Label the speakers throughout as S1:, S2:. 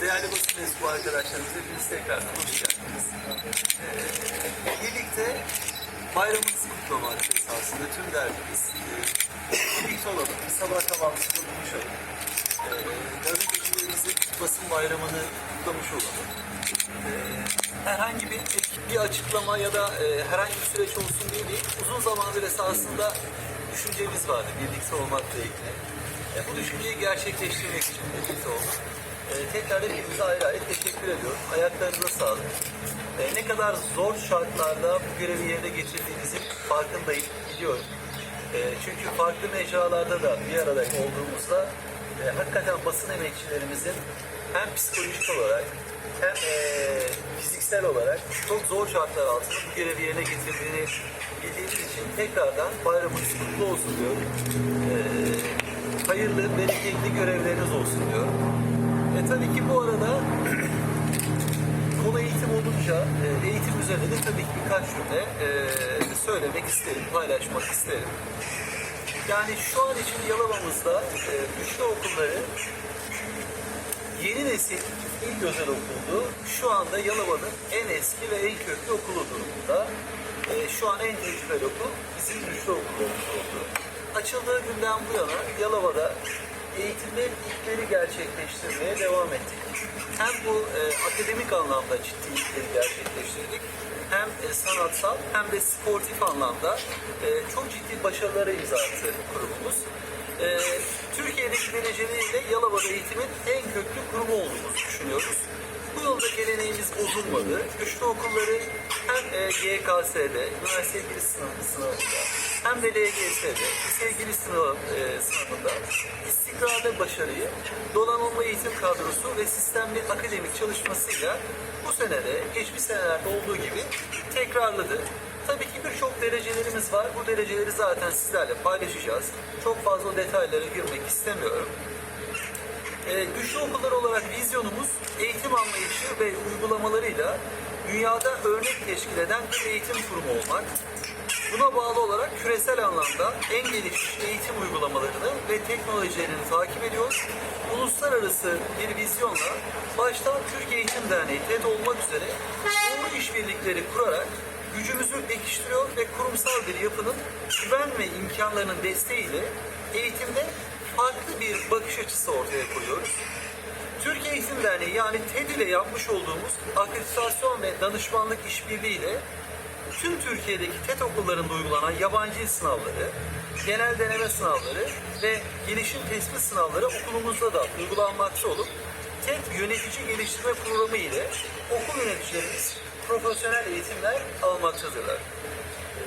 S1: Değerli basın mensubu arkadaşlarımız hepiniz tekrardan hoş geldiniz. Ee, birlikte bayramımızı kutlamak esasında tüm derdimiz e, birlikte olalım. Bir sabah kahvaltısı kutlamış olalım. Ee, gazetecilerimizin basın bayramını kutlamış olalım. Ee, herhangi bir bir açıklama ya da e, herhangi bir süreç olsun diye değil, uzun zamandır esasında düşüncemiz vardı birlikte olmakla ilgili. E, bu düşünceyi gerçekleştirmek için birlikte olmak. E, tekrar hepinize ayrı ayrı teşekkür ediyorum. Ayaklarınıza sağlık. E, ne kadar zor şartlarda bu görevi yerine getirdiğinizin farkındayım, biliyorum. E, çünkü farklı mecralarda da bir arada olduğumuzda e, hakikaten basın emekçilerimizin hem psikolojik olarak hem e, fiziksel olarak çok zor şartlar altında bu görevi yerine getirdiğini bildiğimiz için tekrardan bayramınız kutlu olsun diyorum. E, hayırlı, bereketli görevleriniz olsun diyorum. E, tabii ki bu arada konu eğitim olunca e, eğitim üzerine de tabii ki birkaç cümle e, söylemek isterim, paylaşmak isterim. Yani şu an için Yalova'mızda e, güçlü okulları yeni nesil ilk özel okuldu. Şu anda Yalova'nın en eski ve en köklü okulu durumunda. E, şu an en tecrübeli okul bizim güçlü okulumuz oldu. Açıldığı günden bu yana Yalova'da eğitimlerin ilkleri gerçekleştirmeye devam ettik. Hem bu e, akademik anlamda ciddi ilkleri gerçekleştirdik hem e, sanatsal hem de sportif anlamda e, çok ciddi başarılara imza attı kurumumuz. E, Türkiye'deki dereceleriyle Yalova'da eğitimin en köklü kurumu olduğumuzu düşünüyoruz. Bu yolda geleneğimiz bozulmadı. Güçlü okulları hem e, YKS'de, üniversite sınavı, sınavında hem de LGS'de, sevgili sınav, e, sınavında istikrarlı başarıyı donanımlı eğitim kadrosu ve sistemli akademik çalışmasıyla bu senede geçmiş senelerde olduğu gibi tekrarladı. Tabii ki birçok derecelerimiz var. Bu dereceleri zaten sizlerle paylaşacağız. Çok fazla detaylara girmek istemiyorum. Ee, güçlü okullar olarak vizyonumuz eğitim anlayışı ve uygulamalarıyla dünyada örnek teşkil eden bir eğitim kurumu olmak. Buna bağlı olarak küresel anlamda en gelişmiş eğitim uygulamalarını ve teknolojilerini takip ediyor. Uluslararası bir vizyonla başta Türkiye Eğitim Derneği TED olmak üzere doğru işbirlikleri kurarak gücümüzü pekiştiriyor ve kurumsal bir yapının güven ve imkanlarının desteğiyle eğitimde farklı bir bakış açısı ortaya koyuyoruz. Türkiye Eğitim Derneği yani TED ile yapmış olduğumuz akreditasyon ve danışmanlık işbirliğiyle tüm Türkiye'deki TED okullarında uygulanan yabancı sınavları, genel deneme sınavları ve gelişim tespit sınavları okulumuzda da uygulanmakta olup TED yönetici geliştirme programı ile okul yöneticilerimiz profesyonel eğitimler almaktadırlar.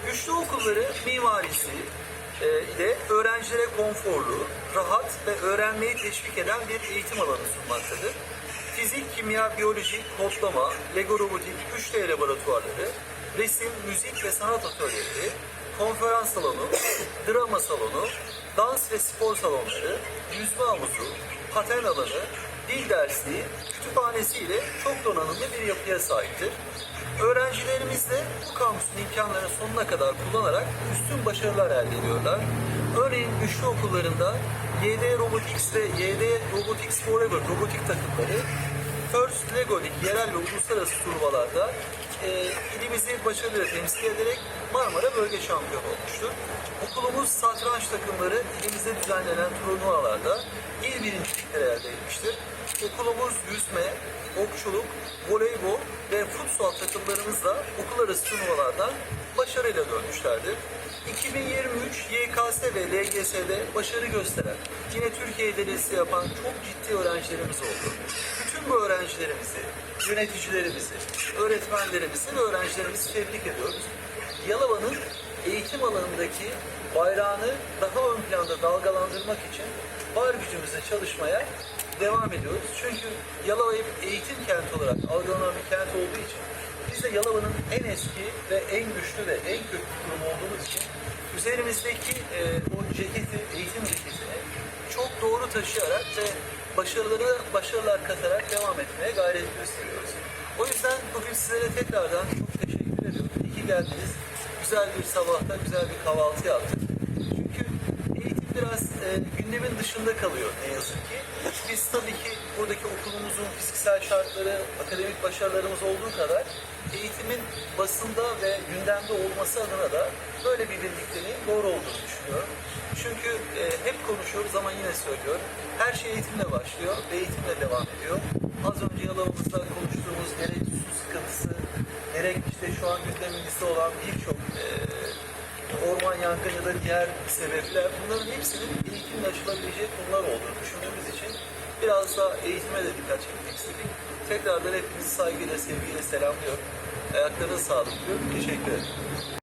S1: Güçlü okulları mimarisi ile öğrencilere konforlu, rahat ve öğrenmeyi teşvik eden bir eğitim alanı sunmaktadır. Fizik, kimya, biyoloji, kodlama, Lego robotik, 3D laboratuvarları, resim, müzik ve sanat atölyeleri, konferans salonu, drama salonu, dans ve spor salonları, yüzme havuzu, paten alanı, dil dersliği, kütüphanesi ile çok donanımlı bir yapıya sahiptir. Öğrencilerimiz de bu kampüsün imkanlarını sonuna kadar kullanarak üstün başarılar elde ediyorlar. Örneğin güçlü okullarında YD Robotics ve YD Robotics Forever robotik takımları First Lego League yerel ve uluslararası turnuvalarda e, ilimizi başarıyla temsil ederek Marmara bölge şampiyonu olmuştur. Okulumuz satranç takımları ilimizde düzenlenen turnuvalarda il birinciliklere elde etmiştir. Okulumuz yüzme, okçuluk, voleybol ve futsal takımlarımızla okul arası turnuvalardan başarıyla dönmüşlerdir. 2023 YKS ve LGS'de başarı gösteren, yine Türkiye derecesi yapan çok ciddi öğrencilerimiz oldu. Bütün bu öğrencilerimizi, yöneticilerimizi, öğretmenlerimizi ve öğrencilerimizi tebrik ediyoruz. Yalova'nın eğitim alanındaki bayrağını daha ön planda dalgalandırmak için var gücümüzle çalışmaya devam ediyoruz. Çünkü Yalova eğitim kenti olarak algılanan bir kent olduğu için biz de Yalova'nın en eski ve en güçlü ve en köklü kurum olduğumuz için üzerimizdeki e, o ceketi, eğitim ceketini çok doğru taşıyarak ve başarıları başarılar katarak devam etmeye gayret gösteriyoruz. O yüzden bugün sizlere tekrardan çok teşekkür ediyorum. İyi ki geldiniz. Güzel bir sabahta güzel bir kahvaltı yaptık. Çünkü eğitim biraz e, gündemin dışında kalıyor ne yazık ki. Biz tabii ki buradaki okulumuzun fiziksel şartları, akademik başarılarımız olduğu kadar eğitimin basında ve gündemde olması adına da böyle bir birlikteliğin doğru olduğunu düşünüyorum. Çünkü e, hep konuşuyoruz ama yine söylüyorum. Her şey eğitimle başlıyor ve eğitimle devam ediyor. Az önce yalavamızda konuştuğumuz gerek su sıkıntısı, gerek işte şu an gündemimizde olan birçok e, orman yangını ya da diğer sebepler bunların hepsinin eğitimle aşılabilecek konular olduğunu düşündüğümüz için biraz da eğitime de dikkat çekmek istedik. Tekrardan hepinizi saygıyla, sevgiyle selamlıyorum. Ayaklarına sağlık diyorum. Teşekkür ederim.